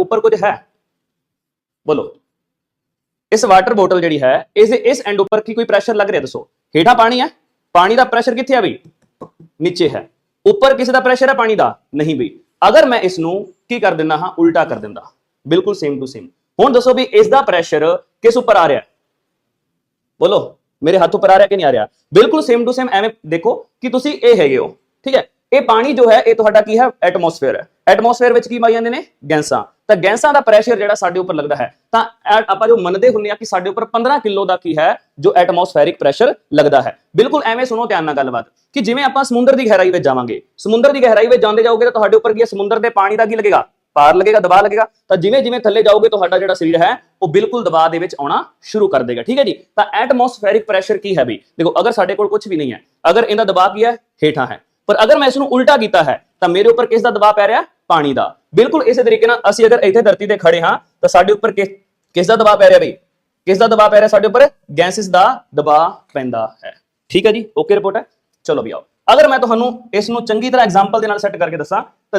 ਉੱਪਰ ਕੁਝ ਹੈ? ਬੋਲੋ। ਇਸ ਵਾਟਰ ਬੋਟਲ ਜਿਹੜੀ ਹੈ, ਇਸ ਇਸ ਐਂਡ ਉੱਪਰ ਕੀ ਕੋਈ ਪ੍ਰੈਸ਼ਰ ਲੱਗ ਰਿਹਾ? ਦੱਸੋ। ਹੇਠਾਂ ਪਾਣੀ ਹੈ? ਪਾਣੀ ਦਾ ਪ੍ਰੈਸ਼ਰ ਕਿੱਥੇ ਆ ਬਈ? ਨੀਚੇ ਹੈ। ਉੱਪਰ ਕਿਸੇ ਦਾ ਪ੍ਰੈਸ਼ਰ ਹੈ? ਪਾਣੀ ਦਾ? ਨਹੀਂ ਬਈ। ਅਗਰ ਮੈਂ ਇਸ ਨੂੰ ਕੀ ਕਰ ਦਿੰਦਾ ਹਾਂ? ਉਲਟਾ ਕਰ ਦਿੰਦਾ। ਬਿਲਕੁਲ ਸੇਮ ਟੂ ਸੇਮ ਹੁਣ ਦੱਸੋ ਵੀ ਇਸ ਦਾ ਪ੍ਰੈਸ਼ਰ ਕਿਸ ਉੱਪਰ ਆ ਰਿਹਾ? ਬੋਲੋ। ਮੇਰੇ ਹੱਥ ਉੱਪਰ ਆ ਰਿਹਾ ਕਿ ਨਹੀਂ ਆ ਰਿਹਾ? ਬਿਲਕੁਲ ਸੇਮ ਟੂ ਸੇਮ ਐਵੇਂ ਦੇਖੋ ਕਿ ਤੁਸੀਂ ਇਹ ਹੈਗੇ ਹੋ। ਠੀਕ ਹੈ? ਇਹ ਪਾਣੀ ਜੋ ਹੈ, ਇਹ ਤੁਹਾਡਾ ਕੀ ਹੈ? ਐਟਮੋਸਫੇਅਰ ਹੈ। ਐਟਮੋਸਫੇਅਰ ਵਿੱਚ ਕੀ ਪਾਈ ਜਾਂਦੇ ਨੇ? ਗੈਸਾਂ। ਤਾਂ ਗੈਸਾਂ ਦਾ ਪ੍ਰੈਸ਼ਰ ਜਿਹੜਾ ਸਾਡੇ ਉੱਪਰ ਲੱਗਦਾ ਹੈ, ਤਾਂ ਐ- ਆਪਾਂ ਜੋ ਮੰਨਦੇ ਹੁੰਦੇ ਆ ਕਿ ਸਾਡੇ ਉੱਪਰ 15 ਕਿਲੋ ਦਾ ਕੀ ਹੈ, ਜੋ ਐਟਮੋਸਫੇਰਿਕ ਪ੍ਰੈਸ਼ਰ ਲੱਗਦਾ ਹੈ। ਬਿਲਕੁਲ ਐਵੇਂ ਸੁਣੋ ਧਿਆਨ ਨਾਲ ਗੱਲਬਾਤ। ਕਿ ਜਿਵੇਂ ਆਪਾਂ ਸਮੁੰਦਰ ਦੀ ਗਹਿਰਾਈ ਵਿੱਚ ਜਾਵਾਂਗੇ, ਸਮੁੰਦਰ ਦੀ ਗਹਿਰਾਈ ਵਿੱਚ ਜਾਂਦੇ ਜਾਓਗੇ ਤਾਂ ਤੁਹਾਡੇ ਉੱਪਰ ਕੀ ਹੈ, ਸਮੁੰਦਰ ਦੇ ਪਾਣੀ ਦਾ ਕੀ ਲੱਗੇਗਾ? ਪਾਰ ਲੱਗੇਗਾ, ਦਬਾਅ ਲੱਗੇਗਾ। ਤਾਂ ਜਿਵੇਂ ਜਿਵੇਂ ਥੱਲੇ ਜਾਓਗੇ, ਤੁਹਾਡਾ ਜਿਹੜਾ ਸਰੀਰ ਹੈ, ਉਹ ਬਿਲਕੁਲ ਦਬਾਅ ਦੇ ਵਿੱਚ ਆਉਣਾ ਸ਼ੁਰੂ ਕਰ ਦੇਗਾ। ਠੀਕ ਹੈ ਜੀ? ਤਾਂ ਐਟਮੋਸਫੇਰਿਕ ਪ੍ਰੈਸ਼ਰ ਕੀ ਹੈ ਵੀ ਦੇਖੋ, ਅਗਰ ਸਾਡੇ ਕੋਲ ਕੁਝ ਵੀ ਨਹੀਂ ਹੈ, ਅਗਰ ਇਹਦਾ ਦਬਾਅ ਕੀ ਹੈ, ਹੇਠਾਂ ਹੈ। ਪਰ ਅਗਰ ਮੈਂ ਇਸ ਨੂੰ ਉਲਟਾ ਕੀਤਾ ਹੈ, ਤਾਂ ਮੇਰੇ ਉੱਪਰ ਕਿਸ ਦਾ ਦਬਾਅ ਪੈ ਰਿਹਾ? ਪਾਣੀ ਦਾ। ਬਿਲਕੁਲ ਇਸੇ ਤਰੀਕੇ ਨਾਲ ਅਸੀਂ ਅਗਰ ਇੱਥੇ ਧਰਤੀ ਤੇ ਖੜੇ ਹਾਂ, ਤਾਂ ਸਾਡੇ ਉੱਪਰ ਕਿਸ ਕਿਸ ਦਾ ਦਬਾਅ ਪੈ ਰਿਹਾ ਬਈ? ਕਿਸ ਦਾ ਦਬਾਅ ਪੈ ਰਿਹਾ ਸਾਡੇ ਉੱਪਰ? ਗੈਸਿਸ ਦਾ ਦਬਾਅ ਪੈਂਦਾ ਹੈ। ਠੀਕ ਹੈ ਜੀ? ਓਕੇ ਰਿਪੋਰਟ ਹੈ? ਚਲੋ ਵੀ ਆਓ। ਅਗਰ ਮੈਂ ਤੁਹਾਨੂੰ ਇਸ ਨੂੰ ਚੰਗੀ ਤਰ੍ਹਾਂ ਐਗਜ਼ਾਮਪਲ ਦੇ ਨਾਲ ਸੈੱਟ ਕਰਕੇ ਦੱਸਾਂ, ਤਾਂ